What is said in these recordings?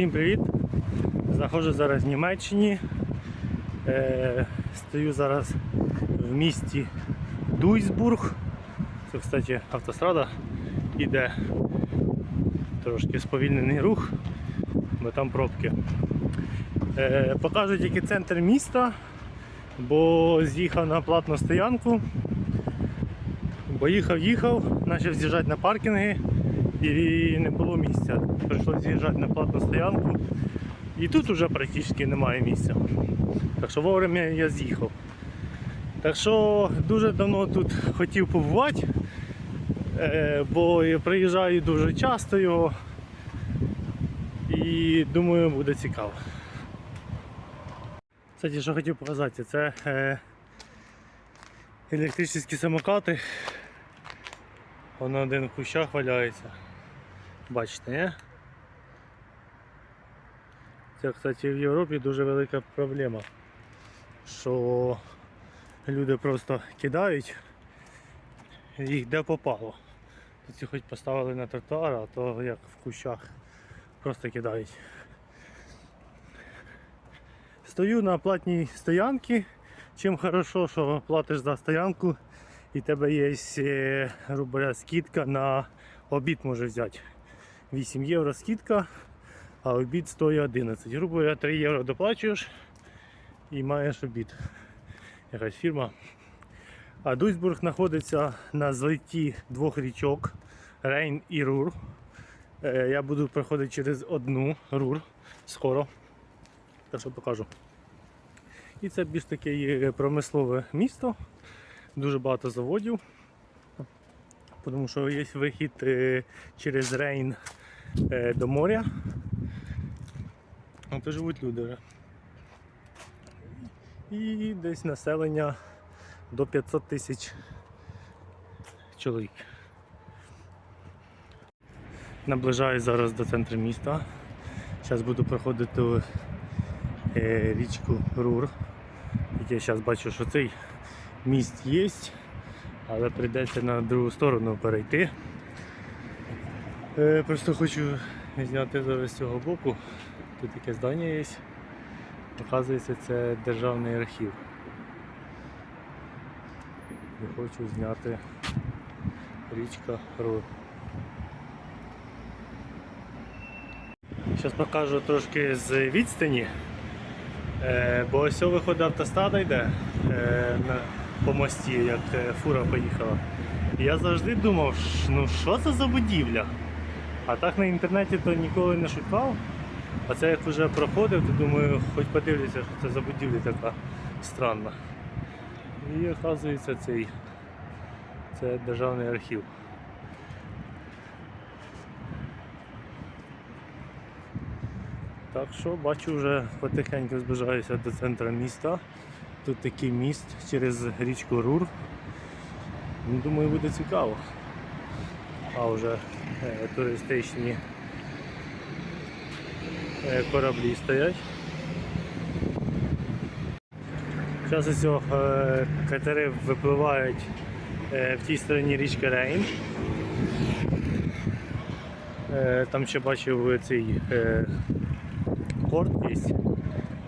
Всім привіт! Знаходжусь зараз в Німеччині. Е, стою зараз в місті Дуйсбург. Це, кстати, автострада іде трошки сповільнений рух, бо там пробки. Е, покажу тільки центр міста, бо з'їхав на платну стоянку. Бо їхав, їхав, почав з'їжджати на паркінги і не було місця. Прийшлося з'їжджати на платну стоянку. І тут вже практично немає місця. Так що вовремя я з'їхав. Так що дуже давно тут хотів побувати, е, бо я приїжджаю дуже часто його і думаю буде цікаво. Кстати, що хотів показати, це е, електричні самокати. Воно один в кущах валяється. Бачите, не? Це, кстати, в Європі дуже велика проблема, що люди просто кидають їх де попало. Ці хоч поставили на тротуар, а то як в кущах просто кидають. Стою на платній стоянці. Чим хорошо, що платиш за стоянку і в тебе є е, грубо скидка на обід може взяти. 8 євро скидка, а обід стоїть 11. Грубо говоря, 3 євро доплачуєш і маєш обід. Якась фірма. А Дуйсбург знаходиться на злеті двох річок Рейн і Рур. Е, Я буду проходити через одну Рур скоро. Так що покажу. І це більш таке промислове місто, дуже багато заводів, тому що є вихід е, через Рейн е, до моря. А то живуть люди вже. І десь населення до 500 тисяч чоловік. Наближаюсь зараз до центру міста. Зараз буду проходити е, річку Рур. Я зараз бачу, що цей міст є, але прийдеться на другу сторону перейти. Е, просто хочу зняти зараз з цього боку. Тут таке здання є. Оказується, це державний архів. І хочу зняти річка Рур. Зараз покажу трошки з відстані. Е, бо ось виходить автострада йде е, по мості, як е, фура поїхала. Я завжди думав, ну що це за будівля? А так на інтернеті то ніколи не шукав. А це як вже проходив, то думаю, хоч подивлюся, що це за будівля така странна. І оказується цей це державний архів. Так що бачу вже потихеньку зближаюся до центру міста. Тут такий міст через річку Рур. Ну, Думаю, буде цікаво. А вже е, туристичні кораблі стоять. Зараз ось е, катери випливають е, в тій стороні річки Рейн. Е, Там ще бачив цей е, порт є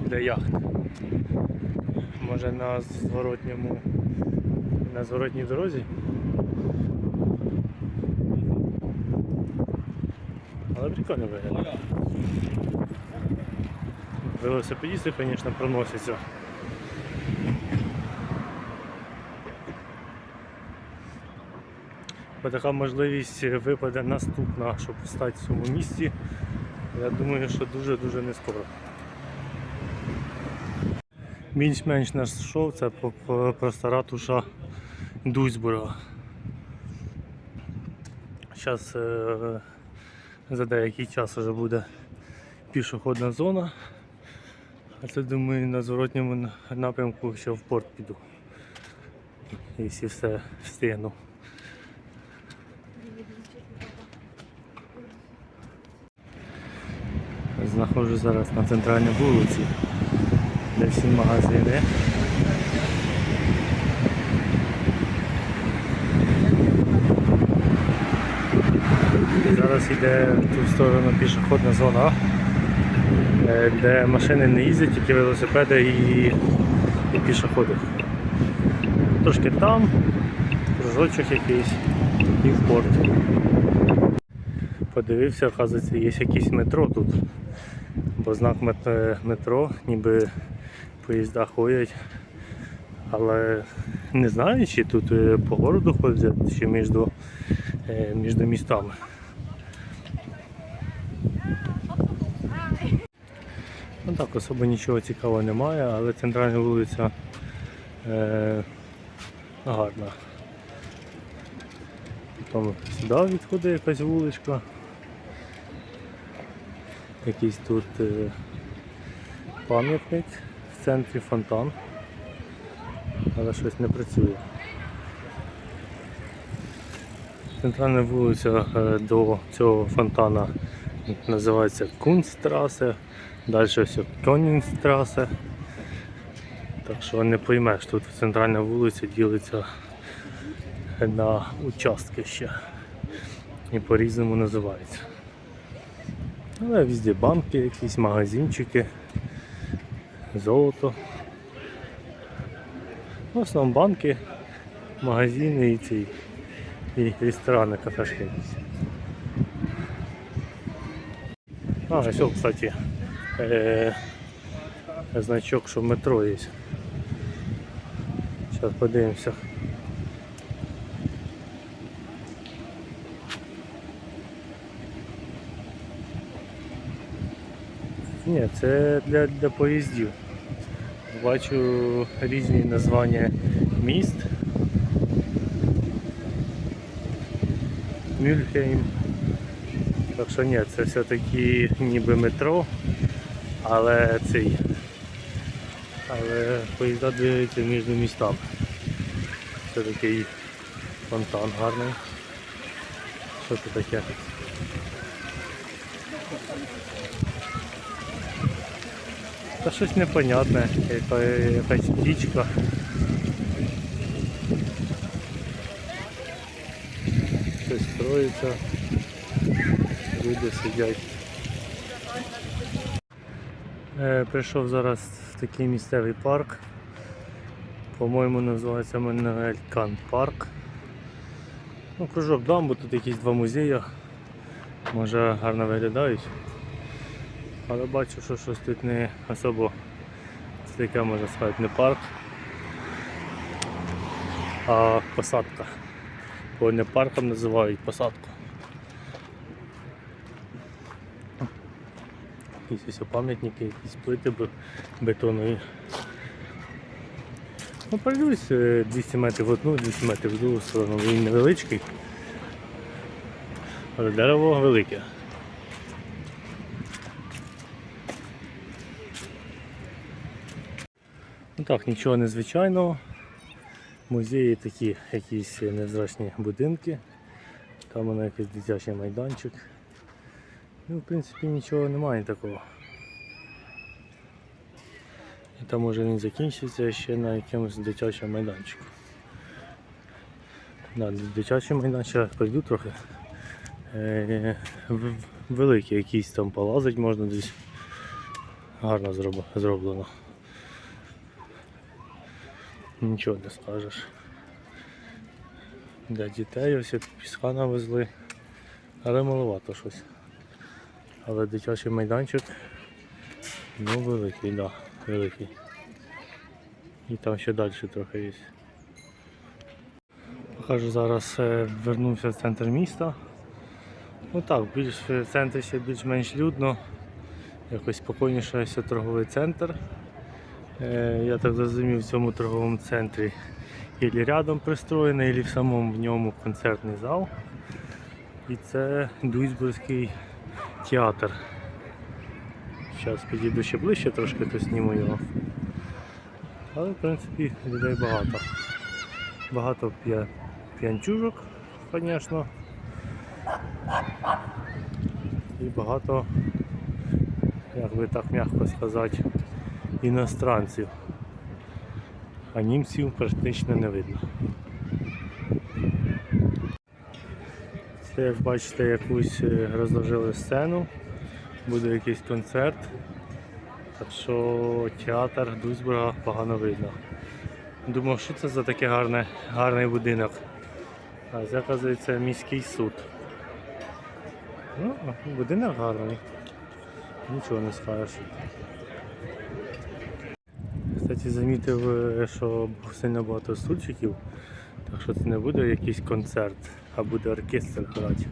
для яхт. Може на зворотньому на зворотній дорозі. Але прикольно виглядає. Велосипедісти, звісно, проносяться. Бо така можливість випаде наступна, щоб стати в цьому місці. Я думаю, що дуже-дуже не скоро. Більш-менш наш шов це просто ратуша Дуйсбурга. Зараз е, за деякий час вже буде пішохідна зона. А це думаю на зворотньому напрямку ще в порт піду. Якщо все встигну. Знаходжусь зараз на центральній вулиці, де всі магазини. Зараз йде в ту сторону пішохідна зона. Е, де машини не їздять, тільки велосипеди і, і пішоходи. Трошки там, кружочок якийсь і в порт. Подивився, оказується, є якийсь метро тут. Бо знак е, метро, ніби поїзда ходять. Але не знаю, чи тут е, по городу ходять, чи між містами. Ну так, особо нічого цікавого немає, але центральна вулиця е, гарна. Потім сюди відходить якась вуличка. Якийсь тут е, пам'ятник в центрі фонтан, але щось не працює. Центральна вулиця е, до цього фонтана називається Кунстрасе, далі все Кьонінстрасе. Так що не поймеш, тут центральна вулиця ділиться на участки ще. І по-різному називається. Але везде банки, якісь магазинчики, золото. В основному банки, магазини і ці і ресторани, кафешки. А, ось, о, кстати, е, значок, що метро є. Зараз подивимося. Ні, це для, для поїздів. Бачу різні названня міст. Мюльхейм. Так що ні, це все-таки ніби метро, але цей. Але поїзда двигаються між містами. Це такий фонтан гарний. Що це таке? Та щось непонятне, яка, якась птічка. Щось строїться. Люди сидять. Е, прийшов зараз в такий місцевий парк. По-моєму називається Менелькан парк. Ну, кружок дамбу, тут якісь два музеї. Може гарно виглядають. Але бачу, що щось тут не особо це таке можна сказати не парк, а посадка. Бо не парком називають посадку. Якісь ось пам'ятники, якісь плити бе- бетонові. Ну, подивлюсь, е, 200 метрів в одну, 200 метрів в другу сторону. Він невеличкий, але дерево велике. Ну так, нічого незвичайного. Музеї такі якісь невзрачні будинки. Там воно якийсь дитячий майданчик. Ну, в принципі, нічого немає такого. І там може він закінчиться ще на якомусь дитячому майданчику. Да, дитячий майданчик пройду трохи. Е, великий якийсь там полазить можна десь. Гарно зроблено. Нічого не скажеш. Для дітей ось піска навезли, але маловато щось. Але дитячий майданчик ну великий, да, великий. І там ще далі трохи є. Покажу зараз е, вернувся в центр міста. Ну так, більш в центрі ще більш-менш людно. Якось спокійніше ось торговий центр. Е, Я так зрозумів, в цьому торговому центрі ілі рядом пристроєний, ілі в самому в ньому концертний зал. І це Дуйсбурзький театр. Зараз підійду ще ближче, трошки то зніму його. Але в принципі людей багато. Багато п'я- п'янчужок, звісно. І багато, як би так м'яко сказати, іностранців. А німців практично не видно. Це, як бачите, якусь е, розложили сцену. буде якийсь концерт. Так що театр Дуйсбурга погано видно. Думав, що це за такий гарний, гарний будинок. А це, оказується, міський суд. Ну, будинок гарний. Нічого не скажеш. Кстати, замітив, е, що сильно багато стульчиків, так що це не буде якийсь концерт, а буде оркестр грати.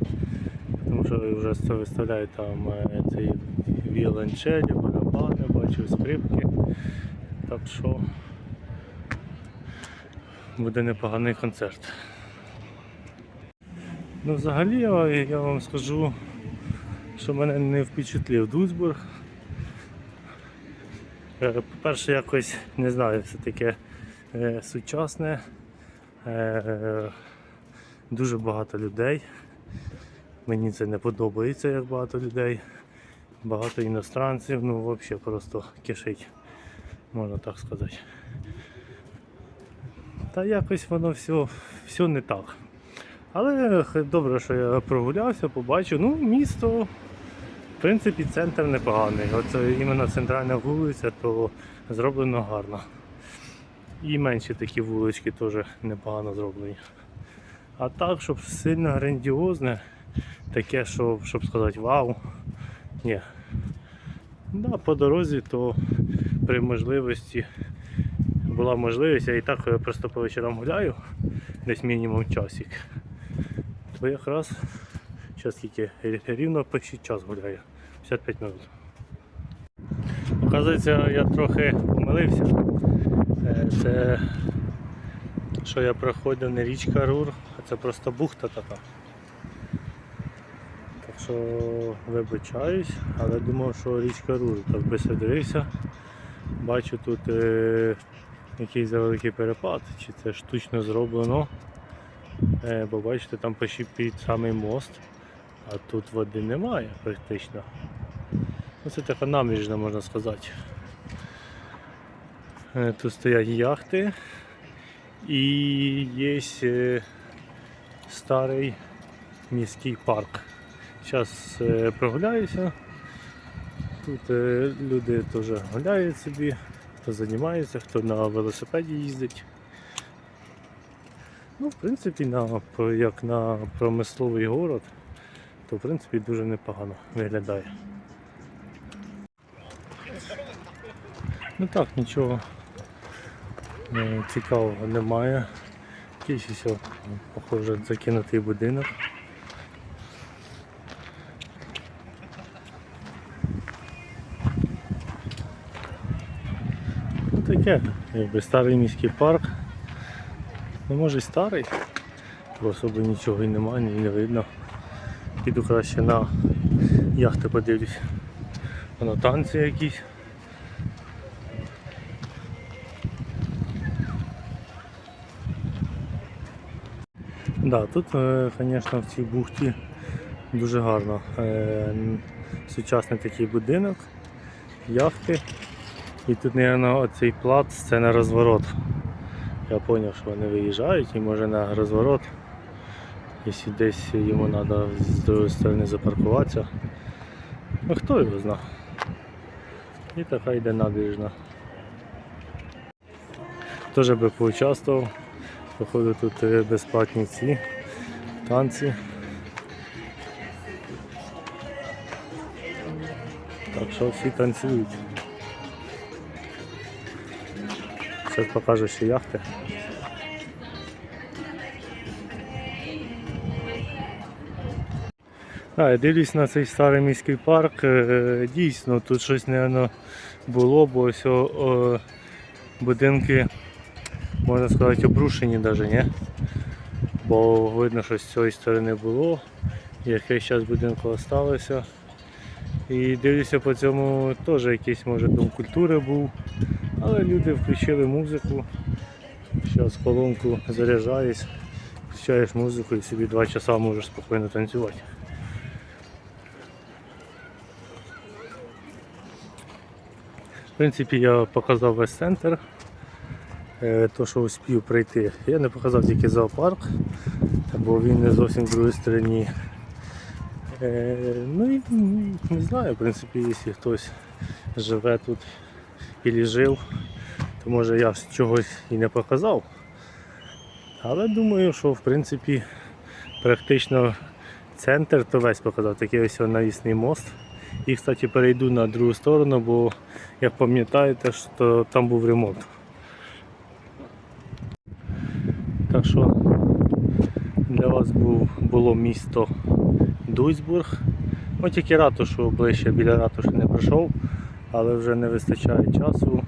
Тому що вже виставляють там е, цей віолончелі, барабани, бачу скрипки. Так що буде непоганий концерт. Ну, взагалі я, вам скажу, що мене не впечатлив Дуйсбург. Е, По-перше, якось не знаю, все таке сучасне, е, дуже багато людей. Мені це не подобається, як багато людей. Багато іностранців, ну взагалі просто кишить, можна так сказати. Та якось воно все, все не так. Але добре, що я прогулявся, побачив. Ну, місто, в принципі, центр непоганий. Оце іменно центральна вулиця, то зроблено гарно. І менші такі вулички теж непогано зроблені. А так, щоб сильно грандіозне, таке, що, щоб сказати вау. Ні. Да, по дорозі, то при можливості була можливість, я і так е, просто по вечорам гуляю, десь мінімум часик. То якраз зараз тільки рівно почти час гуляю. 55 минут. Оказується, я трохи помилився. Е, Це що я проходив не річка Рур, а це просто бухта така. Так що вибачаюсь, але думав, що річка Рур. Так би дивився. Бачу тут е, якийсь великий перепад, чи це штучно зроблено. Е, бо бачите, там почти під самий мост, а тут води немає практично. Ну, це така набережна, можна сказати. Е, Тут стоять яхти і є е, старий міський парк. Зараз прогуляюся. Тут е, люди теж гуляють собі, хто займається, хто на велосипеді їздить. Ну, в принципі, на, як на промисловий город, то в принципі дуже непогано виглядає. Ну так, нічого е, цікавого немає. Якийсь похоже, закинутий будинок. Таке, якби старий міський парк. Ну може й старий, бо особо нічого і немає, ні не видно. Піду краще на яхти подивлюсь. Воно танці якісь. Да, тут, звісно, в цій бухті дуже гарно. Е, Сучасний такий будинок, яхти. І тут, мабуть, оцей плац це на розворот. Я зрозумів, що вони виїжджають і може на розворот. Якщо десь йому треба з другої сторони запаркуватися. Ну хто його знає. І така йде набережна. Теж би поучаствував. Походу тут е, безплатні ці танці. Так що всі танцюють. Зараз покажу ще яхти. А, дивлюсь на цей старий міський парк. Е, Дійсно, тут щось, мабуть, було, бо ось о, будинки, можна сказати, обрушені навіть, ні? Бо видно, що з цієї сторони було. Якийсь час будинку залишилося. І дивлюся по цьому теж якийсь може дом культури був. Але люди включили музику. Зараз колонку заряджаєш, включаєш музику і собі два часа можеш спокійно танцювати. В принципі, я показав весь центр, то, що успів прийти. Я не показав тільки зоопарк, бо він не зовсім в другій стороні Е, ну і не знаю, в принципі, якщо хтось живе тут і жив, то може я чогось і не показав. Але думаю, що в принципі практично центр то весь показав, такий ось навісний мост. І, кстати, перейду на другу сторону, бо як пам'ятаєте, що там був ремонт. Так що для вас був, було місто Дуйсбург. Ну тільки ратушу ближче біля ратуші не пройшов, але вже не вистачає часу,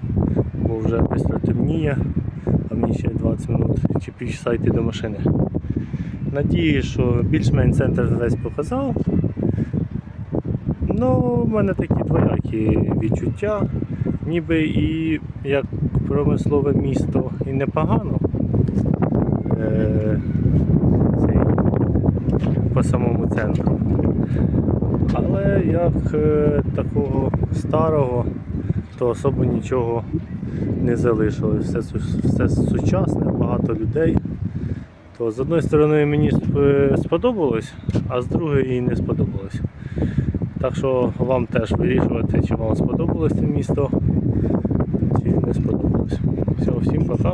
бо вже швидко темніє, а мені ще 20 минут чи півчаса йти до машини. Надію, що більш-менш центр весь показав. Ну, в мене такі двоякі відчуття, ніби і як промислове місто і непогано. Е, цей, по самому центру. Але як е, такого старого, то особо нічого не залишилось. Все, все сучасне, багато людей. То з одної сторони мені сподобалось, а з другої і не сподобалось. Так що вам теж вирішувати, чи вам сподобалось це місто, чи не сподобалось. Все, всім пока.